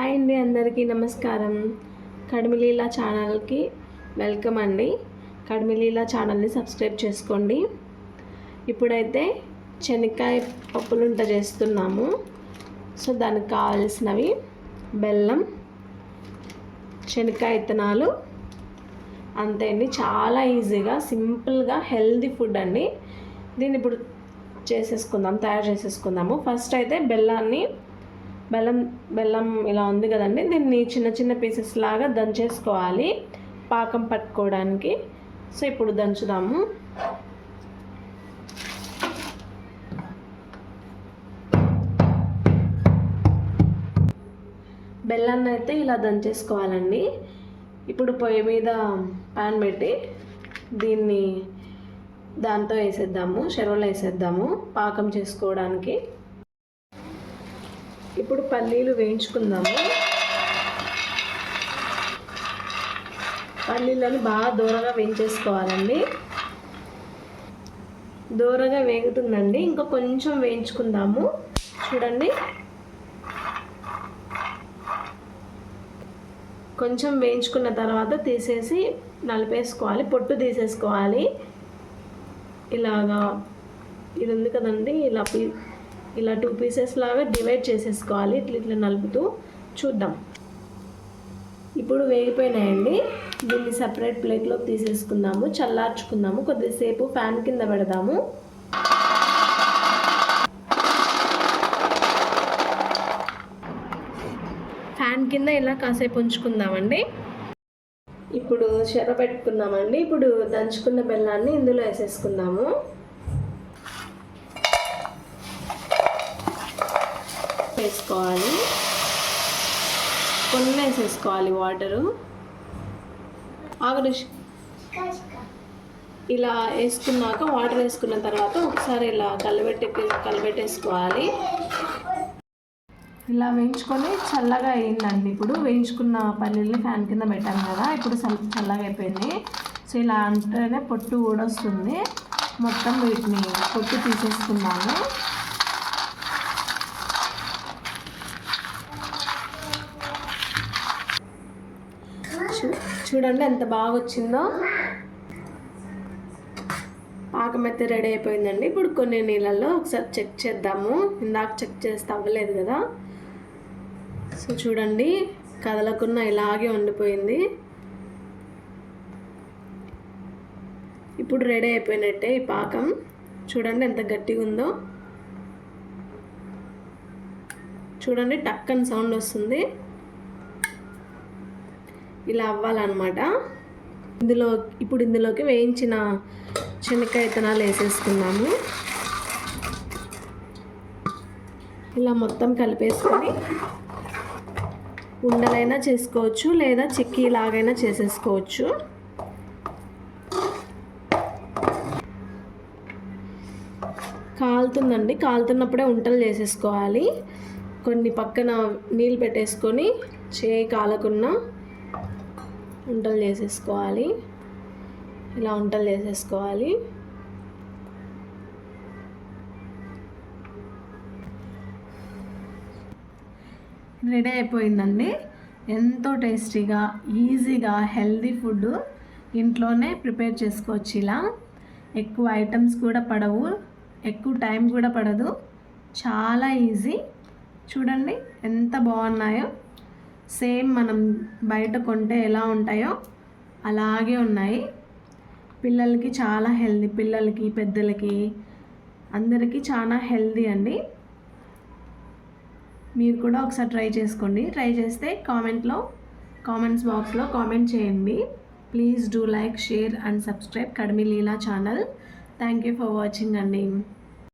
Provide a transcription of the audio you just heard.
Hi అండి అందరికీ నమస్కారం. కడిమిలీలా ఛానల్కి వెల్కమ్ అండి. కడిమిలీలా ఛానల్ని సబ్స్క్రైబ్ చేసుకోండి. ఇప్పుడైతే శనక్కాయ పప్పులుంట చేస్తున్నాము. సో దానికి కావాల్సినవి బెల్లం శనక్కాయ ఇత్తనాలు. అంతే అండి. చాలా ఈజీగా సింపుల్గా హెల్దీ ఫుడ్ అండి. దీన్ని ఇప్పుడు చేసేసుకుందాం తయారు చేసేసుకుందాము. ఫస్ట్ అయితే బెల్లాన్ని బెల్లం బెల్లం ఇలా ఉంది కదండి. దీన్ని చిన్న చిన్న పీసెస్ లాగా దంచేసుకోవాలి. పాకం పట్టుకోవడానికి. సో ఇప్పుడు దంచుదాము. బెల్లాన్ని అయితే ఇలా దంచేసుకోవాలండి. ఇప్పుడు పొయ్యి మీద పాన్ పెట్టి దీన్ని దాంతో వేసేద్దాము చెరువులో వేసేద్దాము పాకం చేసుకోవడానికి. ఇప్పుడు పల్లీలు వేయించుకుందాము. పల్లీలను బాగా దూరంగా వేయించేసుకోవాలండి. దూరంగా వేగుతుందండి. ఇంకా కొంచెం వేయించుకుందాము. చూడండి. కొంచెం వేయించుకున్న తర్వాత తీసేసి నలిపేసుకోవాలి. పొట్టు తీసేసుకోవాలి. ఇలాగా ఇది ఉంది కదండి. ఇలా ఇలా టూ పీసెస్ లాగా డివైడ్ చేసేసుకోవాలి. ఇట్లా ఇట్లా నలుపుతూ చూద్దాం. ఇప్పుడు వేగిపోయినాయండి. దీన్ని సపరేట్ ప్లేట్లోకి తీసేసుకుందాము. చల్లార్చుకుందాము. కొద్దిసేపు ఫ్యాన్ కింద పెడదాము. ఫ్యాన్ కింద ఇలా కాసేపు ఉంచుకుందామండి. ఇప్పుడు చెర పెట్టుకున్నామండి ఇప్పుడు దంచుకున్న బెల్లాన్ని ఇందులో వేసేసుకుందాము. వేసుకోవాలి కొన్ని వేసేసుకోవాలి వాటరు. ఆగరు ఇలా వేసుకున్నాక వాటర్ వేసుకున్న తర్వాత ఒకసారి ఇలా కలబెట్టి కలబెట్టేసుకోవాలి. ఇలా వేయించుకొని చల్లగా అయిందండి. ఇప్పుడు వేయించుకున్న పల్లీలు ఫ్యాన్ కింద పెట్టాను కదా ఇప్పుడు చల్లగా అయిపోయింది. సో ఇలా అంటేనే పొట్టు కూడా వస్తుంది మొత్తం వీటిని పొట్టు తీసేసుకున్నాను. చూడండి ఎంత బాగా వచ్చిందో పాకం అయితే రెడీ అయిపోయిందండి. ఇప్పుడు కొన్ని నీళ్ళల్లో ఒకసారి చెక్ చేద్దాము. ఇందాక చెక్ చేస్తే అవ్వలేదు కదా. సో చూడండి కదలకుండా ఇలాగే ఉండిపోయింది. ఇప్పుడు రెడీ అయిపోయినట్టే ఈ పాకం. చూడండి ఎంత గట్టిగా ఉందో. చూడండి టక్కని సౌండ్ వస్తుంది. ఇలా అవ్వాలన్నమాట. ఇందులో ఇప్పుడు ఇందులోకి వేయించిన శనక్కాయ విత్తనాలు వేసేసుకున్నాము ఇలా మొత్తం కలిపేసుకొని ఉండలైనా చేసుకోవచ్చు లేదా చిక్కీ లాగైనా చేసేసుకోవచ్చు. కాలుతుందండి. కాలుతున్నప్పుడే ఉంటలు చేసేసుకోవాలి. కొన్ని పక్కన నీళ్ళు పెట్టేసుకొని చేయి కాలకున్నా ఉంటలు చేసేసుకోవాలి. ఇలా ఉంటలు చేసేసుకోవాలి. రెడీ అయిపోయిందండి. ఎంతో టేస్టీగా ఈజీగా హెల్దీ ఫుడ్ ఇంట్లోనే ప్రిపేర్ చేసుకోవచ్చు ఇలా. ఎక్కువ ఐటమ్స్ కూడా పడవు. ఎక్కువ టైం కూడా పడదు. చాలా ఈజీ. చూడండి ఎంత బాగున్నాయో. సేమ్ మనం బయట కొంటే ఎలా ఉంటాయో అలాగే ఉన్నాయి. పిల్లలకి చాలా హెల్దీ పిల్లలకి పెద్దలకి అందరికీ చాలా హెల్దీ అండి. మీరు కూడా ఒకసారి ట్రై చేసుకోండి. ట్రై చేస్తే కామెంట్లో కామెంట్స్ బాక్స్లో కామెంట్ చేయండి. Please do like share and subscribe Kadami Leela channel. Thank you for watching అండి.